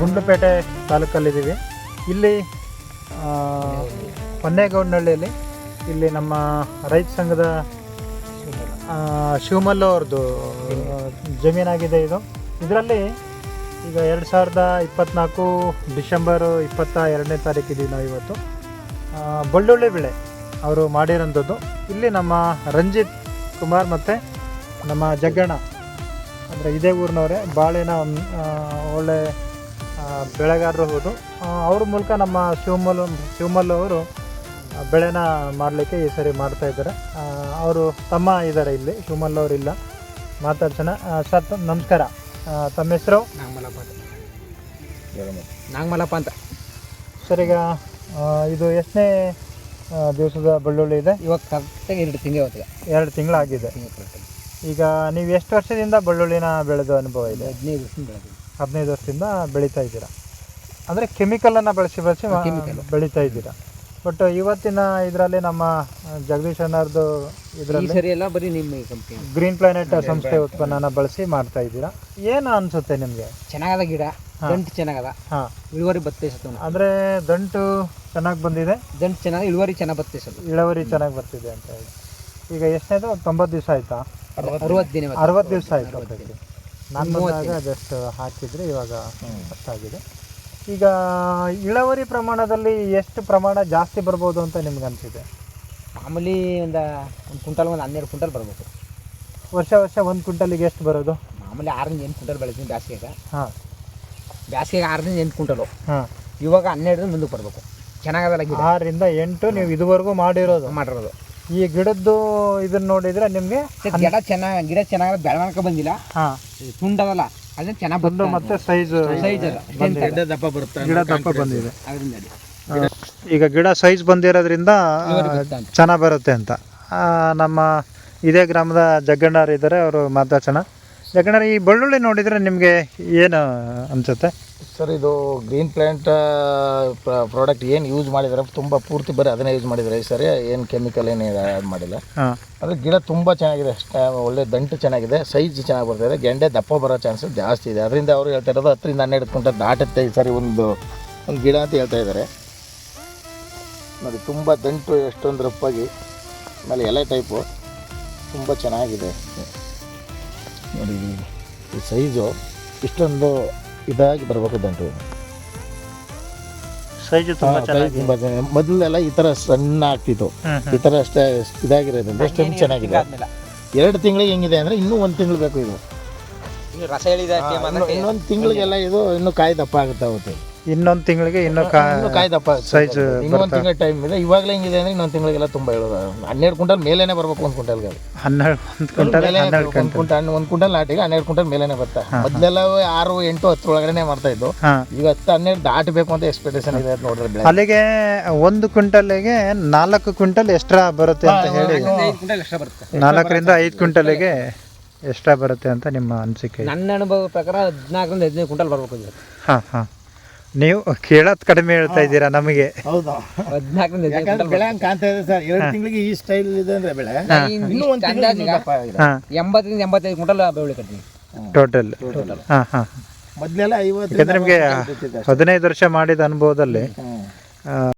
ಗುಂಡ್ಲುಪೇಟೆ ತಾಲೂಕಲ್ಲಿದ್ದೀವಿ. ಇಲ್ಲಿ ಹೊನ್ನೇಗೌಡನಹಳ್ಳಿಯಲ್ಲಿ ಇಲ್ಲಿ ನಮ್ಮ ರೈತ ಸಂಘದ ಶಿವಮಲ್ಲು ಅವ್ರದ್ದು ಜಮೀನಾಗಿದೆ ಇದು. ಇದರಲ್ಲಿ ಈಗ ಎರಡು ಸಾವಿರದ ಇಪ್ಪತ್ತ್ನಾಲ್ಕು ಡಿಸೆಂಬರು ಇಪ್ಪತ್ತ ಎರಡನೇ ತಾರೀಕಿದ್ದೀವಿ ನಾವು ಇವತ್ತು. ಬಳ್ಳುಳ್ಳಿ ಬೆಳೆ ಅವರು ಮಾಡಿರೋಂಥದ್ದು. ಇಲ್ಲಿ ನಮ್ಮ ರಂಜಿತ್ ಕುಮಾರ್ ಮತ್ತು ನಮ್ಮ ಜಗ್ಗಣ್ಣ, ಅಂದರೆ ಇದೇ ಊರಿನವರೇ, ಬಾಳೆನ ಒಳ್ಳೆ ಬೆಳೆಗಾರರು ಹೌದು. ಅವ್ರ ಮೂಲಕ ನಮ್ಮ ಶಿವಮಲ್ಲು ಶಿವಮಲ್ಲು ಅವರು ಬೆಳೆನ ಮಾಡಲಿಕ್ಕೆ ಈ ಸರಿ ಮಾಡ್ತಾ ಇದ್ದಾರೆ. ಅವರು ತಮ್ಮ ಇದ್ದಾರೆ ಇಲ್ಲಿ ಶಿವಮಲ್ಲು ಅವರು ಇಲ್ಲ. ಮಾತಾಡ್ಸೋಣ. ಸರ್ ನಮಸ್ಕಾರ. ತಮ್ಮ ಹೆಸರು? ನಾಗಮಲಪ್ಪ ಅಂತ. ನಾಗಮಲಪ್ಪ ಅಂತ. ಸರ್ ಈಗ ಇದು ಎಷ್ಟನೇ ದಿವಸದ ಬೆಳ್ಳುಳ್ಳಿ ಇದೆ? ಇವಾಗ ಕರೆಕ್ಟಾಗಿ ಎರಡು ತಿಂಗಳು ಇವತ್ತಿಗೆ ಎರಡು ತಿಂಗಳಾಗಿದೆ ಈಗ ನೀವು ಎಷ್ಟು ವರ್ಷದಿಂದ ಬೆಳ್ಳುಳ್ಳಿನ ಬೆಳೆದು ಅನುಭವ ಇದೆ? ಹದಿನೈದು ವರ್ಷದಿಂದ ಬೆಳೆದಿವಿ ಹದಿನೈದು ವರ್ಷದಿಂದ ಬೆಳೀತಾ ಇದ್ದೀರಾ? ಅಂದರೆ ಕೆಮಿಕಲನ್ನು ಬಳಸಿ ಬಳಸಿ chemical. ಬೆಳೀತಾ ಇದ್ದೀರಾ? ಬಟ್ ಇವತ್ತಿನ ಇದರಲ್ಲಿ ನಮ್ಮ ಜಗದೀಶ್ ಅಣ್ಣವ್ರದ್ದು ಈ ಇದರಲ್ಲಿ ಸರಿ ಎಲ್ಲ ಬರೀ ನಿಮ್ಮ ಕಂಪ್ನಿ ಗ್ರೀನ್ ಪ್ಲಾನೆಟ್ ಸಂಸ್ಥೆ ಉತ್ಪನ್ನನ ಬಳಸಿ ಮಾಡ್ತಾ ಇದ್ದೀರಾ? ಏನು ಅನಿಸುತ್ತೆ ನಿಮಗೆ? ಚೆನ್ನಾಗದ ಗಿಡ ದಂಟು ಚೆನ್ನಾಗದ. ಹಾಂ. ಇಳುವರಿ ಬತ್ತೈಸತ್ತು ಅಂದರೆ ದಂಟು ಚೆನ್ನಾಗಿ ಬಂದಿದೆ? ದಂಟು ಚೆನ್ನಾಗಿ ಇಳುವರಿ ಚೆನ್ನಾಗಿ ಬತ್ತೈಸತ್ತು ಇಳುವರಿ ಚೆನ್ನಾಗಿ ಬರ್ತಿದೆ ಅಂತ ಹೇಳಿ. ಈಗ ಎಷ್ಟನೇದು? ತೊಂಬತ್ತು ದಿವಸ ಆಯಿತಾ? ಅರವತ್ತು ದಿನ. ಇವತ್ತು. ಅರವತ್ತು ದಿವಸ ಆಯಿತು. ನಾನು ಜಸ್ಟ್ ಹಾಕಿದ್ರೆ ಇವಾಗ ಅಷ್ಟಾಗಿದೆ ಈಗ ಇಳುವರಿ ಪ್ರಮಾಣದಲ್ಲಿ ಎಷ್ಟು ಪ್ರಮಾಣ ಜಾಸ್ತಿ ಬರ್ಬೋದು ಅಂತ ನಿಮ್ಗೆ ಅನಿಸಿದೆ ಮಾಮೂಲಿ ಒಂದು ಒಂದು ಕ್ವಿಂಟಲ್ ಒಂದು ಹನ್ನೆರಡು ಕ್ವಿಂಟಲ್ ಬರ್ಬೇಕು. ವರ್ಷ ವರ್ಷ ಒಂದು ಕ್ವಿಂಟಲಿಗೆ ಎಷ್ಟು ಬರೋದು? ಮಾಮೂಲಿ ಆರರಿಂದ ಎಂಟು ಕ್ವಿಂಟಲ್ ಬೆಳಿತೀನಿ ಬೇಸಿಗೆಗೆ ಹಾಂ. ಬೇಸಿಗೆಗೆ ಆರರಿಂದ ಎಂಟು ಕ್ವಿಂಟಲು. ಹಾಂ. ಇವಾಗ ಹನ್ನೆರಡರಿಂದ ಮುಂದಕ್ಕೆ ಬರಬೇಕು. ಚೆನ್ನಾಗದಲ್ಲ ಆರರಿಂದ ಎಂಟು ನೀವು ಇದುವರೆಗೂ ಮಾಡಿರೋದು. ಮಾಡಿರೋದು. ಈ ಗಿಡದ್ದು ಇದನ್ನ ನೋಡಿದ್ರೆ ನಿಮಗೆ ಗಿಡ ಚೆನ್ನಾಗಿ ಗಿಡ ಚೆನ್ನಾಗಿ ಬೆಳವಣಿಗೆ ಬಂದಿಲ್ಲ. ಹಾಂ. ತುಂಡದಲ್ಲ ಅದನ್ನ ಚೆನ್ನಾಗಿ ಬಂದು ಮತ್ತೆ ಸೈಜ್ ಸೈಜ್ ಗಿಡ ದಪ್ಪ ಬರುತ್ತೆ? ಗಿಡ ದಪ್ಪ ಬಂದಿದೆ. ಈಗ ಗಿಡ ಸೈಜ್ ಬಂದಿರೋದ್ರಿಂದ. ಚೆನ್ನಾಗಿ ಬರುತ್ತೆ ಅಂತ. ನಮ್ಮ ಇದೇ ಗ್ರಾಮದ ಜಗ್ಗಣ್ಣವ್ರು ಇದ್ದಾರೆ ಅವರು ಮಾತಾಡ್ಸೋಣ. ಜಗ್ಗಣ್ಣವ್ರು ಈ ಬೆಳ್ಳುಳ್ಳಿ ನೋಡಿದರೆ ನಿಮಗೆ ಏನು ಅನಿಸುತ್ತೆ? ಸರ್ ಇದು ಗ್ರೀನ್ ಪ್ಲಾಂಟ್ ಪ್ರಾಡಕ್ಟ್ ಏನು ಯೂಸ್ ಮಾಡಿದ್ದಾರೆ ತುಂಬ ಪೂರ್ತಿ ಬರೀ ಅದನ್ನೇ ಯೂಸ್ ಮಾಡಿದ್ದಾರೆ ಈ ಸರಿ ಏನು ಕೆಮಿಕಲ್ ಏನು ಮಾಡಿಲ್ಲ. ಅಂದರೆ ಗಿಡ ತುಂಬ ಚೆನ್ನಾಗಿದೆ ಅಷ್ಟೇ ಒಳ್ಳೆ ದಂಟು ಚೆನ್ನಾಗಿದೆ ಸೈಜ್ ಚೆನ್ನಾಗಿ ಬರ್ತಾಯಿದೆ ಗೆಂಡೆ ದಪ್ಪ ಬರೋ ಚಾನ್ಸಸ್ ಜಾಸ್ತಿ ಇದೆ. ಅದರಿಂದ ಅವರು ಹೇಳ್ತಾ ಇರೋದು ಹತ್ತರಿಂದ ಹನ್ನೆರಡು ಕ್ವಿಂಟಲ್ ದಾಟುತ್ತೆ ಈ ಸರಿ ಒಂದು ಒಂದು ಗಿಡ ಅಂತ ಹೇಳ್ತಾ ಇದ್ದಾರೆ ನೋಡಿ ತುಂಬ ದಂಟು ಎಷ್ಟೊಂದು ರಪ್ಪಾಗಿ ಆಮೇಲೆ ಎಲೆ ಟೈಪು ತುಂಬ ಚೆನ್ನಾಗಿದೆ. ನೋಡಿ ಈ- ಸೈಜು ಇಷ್ಟೊಂದು ಇದಾಗಿ ಬರಬೇಕು ದಂಟು ಸೈಜು ತುಂಬ ಚೆನ್ನಾಗಿ ತುಂಬ ಮೊದಲೆಲ್ಲ ಈ ಥರ ಸಣ್ಣ ಆಗ್ತಿತ್ತು. ಈ ಥರ ಅಷ್ಟೇ ಇದಾಗಿರೋದ್ರಿಂದ ಅಷ್ಟೊಂದು ಚೆನ್ನಾಗಿದೆ. ಎರಡು ತಿಂಗಳಿಗೆ ಹೆಂಗಿದೆ ಅಂದರೆ ಇನ್ನೂ ಒಂದು ತಿಂಗಳು ಬೇಕು ಇದು. ಇನ್ನೊಂದು ತಿಂಗಳಿಗೆಲ್ಲ ಇದು ಇನ್ನೂ ಕಾಯಿ ದಪ್ಪ ಆಗುತ್ತೆ ಅವತ್ತು. ಇನ್ನೊಂದು ತಿಂಗಳಿಗೆ ಇನ್ನೂ ಕಾ ಇನ್ನೂ ಕಾಯಿ ದಪ್ಪ. ಸೈಜ್ ಇನ್ನೊಂದು ತಿಂಗಳ ಟೈಮ್ ಇದೆ. ಇವಾಗಲೇ ಹಿಂಗಿದೆ ಅಂದ್ರೆ ಇನ್ನೊಂದು ತಿಂಗಳಿಗೆಲ್ಲ ತುಂಬ ಹೇಳೋದು ಹನ್ನೆರಡು ಕ್ವಿಂಟಲ್ ಮೇಲೇನೆ ಬರ್ಬೇಕು ಒಂದು ಕುಂಟಲ್ಗೆ ಹನ್ನೆರಡು ಒಂದು ಕ್ವಿಂಟಲ್ ಹನ್ನೆರಡು ಒಂದು ಕ್ವಿಂಟಲ್. ಒಂದು ಕ್ವಿಂಟಲ್ ನಾಟಿಗೆ ಹನ್ನೆರಡು ಕ್ವಿಂಟಲ್ ಮೇಲೇನೆ ಬರ್ತಾ. ಮೊದಲೆಲ್ಲ ಆರು ಎಂಟು ಹತ್ತು ಒಳಗಡೆ ಮಾಡ್ತಾ ಇದ್ದು. ಹಾಂ. ಈಗ ಹತ್ತು ಹನ್ನೆರಡು ದಾಟಬೇಕು ಅಂತ ಎಕ್ಸ್ಪೆಕ್ಟೇಷನ್ ಇದೆ ಅಂತ ನೋಡಿದ್ರೆ ಬೆಳೆ. ಅಲ್ಲಿಗೆ ಒಂದು ಕ್ವಿಂಟಲ್ಗೆ ನಾಲ್ಕು ಕ್ವಿಂಟಲ್ ಎಕ್ಸ್ಟ್ರಾ ಬರುತ್ತೆ ಅಂತ ಹೇಳಿ. ನಾಲ್ಕರಿಂದ ಐದು ಕ್ವಿಂಟಲ್ಗೆ ಎಕ್ಸ್ಟ್ರಾ ಬರುತ್ತೆ ಅಂತ ನಿಮ್ಮ ಅನಿಸಿಕೆ. ನನ್ನ ಅನುಭವ ಪ್ರಕಾರ ಹದಿನಾಲ್ಕರಿಂದ ಹದಿನೈದು ಕ್ವಿಂಟಲ್ ಬರ್ಬೇಕು ಇದು. ಹಾಂ ಹಾಂ. ನೀವು ಕೇಳೋದು ಕಡಿಮೆ ಹೇಳ್ತಾ ಇದ್ದೀರಾ ನಮಗೆ? ಹೌದು. ಹದಿನಾಲ್ಕರಿಂದ ಹದಿನೈದು ಯಾಕಂದ್ರೆ ಬೆಳೆ ಹಂಗೆ ಕಾಣ್ತಾ ಇದೆ ಸರ್. ಎರಡು ತಿಂಗಳಿಗೆ ಈ ಸ್ಟೈಲ್ ಇದೆ ಅಂದ್ರೆ ಬೆಳೆ. ಇನ್ನೂ ಒಂದು ತಿಂಗಳು ಅಂದಾಜಿಗೆ ಹಾಂ. ಎಂಬತ್ತರಿಂದ ಎಂಬತ್ತೈದು ಕ್ವಿಂಟಲ್ ಬೆಳೆ ಕಟ್ತೀನಿ ಟೋಟಲ್ ಹಾಂ ಹಾಂ. ಮೊದಲೆಲ್ಲ ಐವತ್ತು ಯಾಕಂದ್ರೆ ನಿಮಗೆ ಹದಿನೈದು ವರ್ಷ ಮಾಡಿದ ಅನುಭವದಲ್ಲಿ